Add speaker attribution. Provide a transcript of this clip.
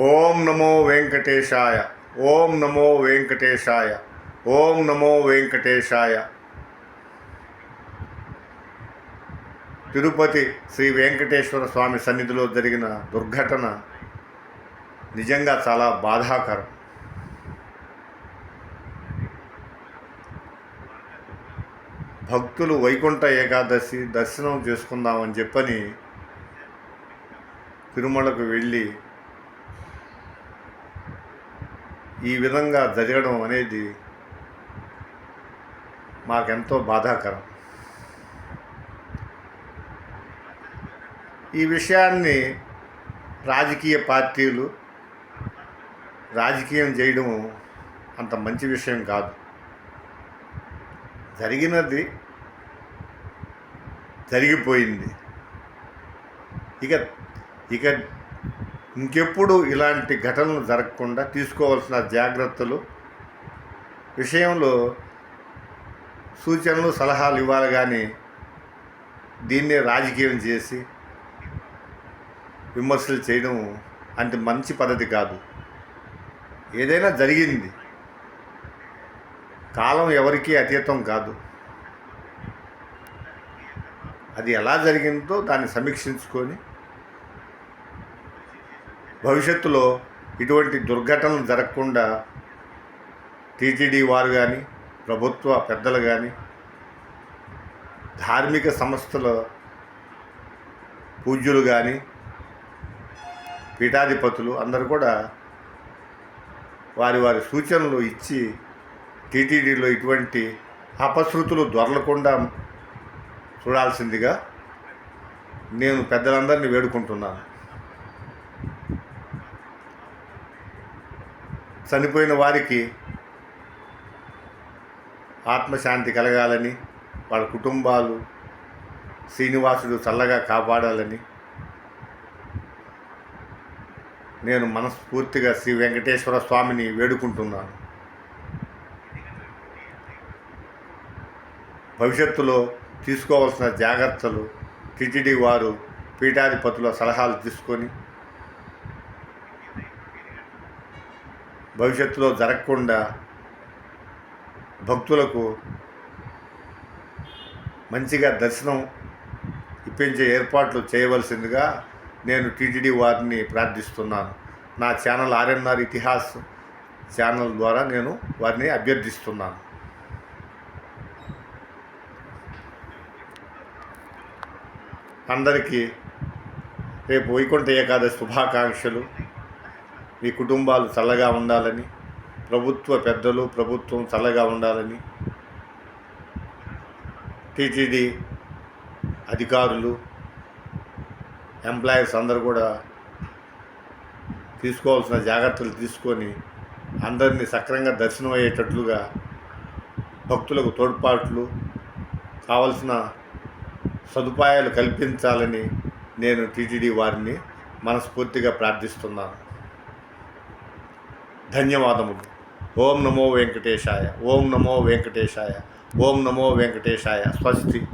Speaker 1: ఓం నమో వెంకటేశాయ. ఓం నమో వెంకటేశాయ. ఓం నమో వెంకటేశాయ. తిరుపతి శ్రీ వెంకటేశ్వర స్వామి సన్నిధిలో జరిగిన దుర్ఘటన నిజంగా చాలా బాధాకరం. భక్తులు వైకుంఠ ఏకాదశి దర్శనం చేసుకుందామని చెప్పని తిరుమలకు వెళ్ళి ఈ విధంగా జరగడం అనేది మాకెంతో బాధాకరం. ఈ విషయాన్ని రాజకీయ పార్టీలు రాజకీయం చేయడం అంత మంచి విషయం కాదు. జరిగినది జరిగిపోయింది. ఇక ఇక ఇంకెప్పుడు ఇలాంటి ఘటనలు జరగకుండా తీసుకోవాల్సిన జాగ్రత్తలు విషయంలో సూచనలు సలహాలు ఇవ్వాలి కానీ దీన్నే రాజకీయం చేసి విమర్శలు చేయడం అంటే మంచి పద్ధతి కాదు. ఏదైనా జరిగింది. కాలం ఎవరికీ అతీతం కాదు. అది ఎలా జరిగిందో దాన్ని సమీక్షించుకొని భవిష్యత్తులో ఇటువంటి దుర్ఘటనలు జరగకుండా టీటీడీ వారు కానీ ప్రభుత్వ పెద్దలు కానీ ధార్మిక సంస్థల పూజ్యులు కానీ పీఠాధిపతులు అందరూ కూడా వారి వారి సూచనలు ఇచ్చి టీటీడీలో ఇటువంటి అపశృతులు దొరలకుండా చూడాల్సిందిగా నేను పెద్దలందరినీ వేడుకుంటున్నాను. చనిపోయిన వారికి ఆత్మశాంతి కలగాలని వాళ్ళ కుటుంబాలు శ్రీనివాసుడు చల్లగా కాపాడాలని నేను మనస్ఫూర్తిగా శ్రీ వెంకటేశ్వర స్వామిని వేడుకుంటున్నాను. భవిష్యత్తులో తీసుకోవాల్సిన జాగ్రత్తలు టిటిడి వారు పీఠాధిపతుల సలహాలు తీసుకొని భవిష్యత్తులో జరగకుండా భక్తులకు మంచిగా దర్శనం ఇప్పించే ఏర్పాట్లు చేయవలసిందిగా నేను టీటీడీ వారిని ప్రార్థిస్తున్నాను. నా ఛానల్ ఆర్ఎన్ఆర్ ఇతిహాస్ ఛానల్ ద్వారా నేను వారిని అభ్యర్థిస్తున్నాను. అందరికీ రేపు వైకుంఠ ఏకాదశి శుభాకాంక్షలు. మీ కుటుంబాలు చల్లగా ఉండాలని ప్రభుత్వ పెద్దలు ప్రభుత్వం చల్లగా ఉండాలని టీటీడీ అధికారులు ఎంప్లాయీస్ అందరూ కూడా తీసుకోవాల్సిన జాగ్రత్తలు తీసుకొని అందరినీ సక్రంగా దర్శనం అయ్యేటట్లుగా భక్తులకు తోడ్పాట్లు కావలసిన సదుపాయాలు కల్పించాలని నేను టీటీడీ వారిని మనస్ఫూర్తిగా ప్రార్థిస్తున్నాను. ధన్యవాదములు. ఓం నమో వెంకటేశాయ ఓం నమో వెంకటేశాయ ఓం నమో వెంకటేశాయ. స్వస్తి.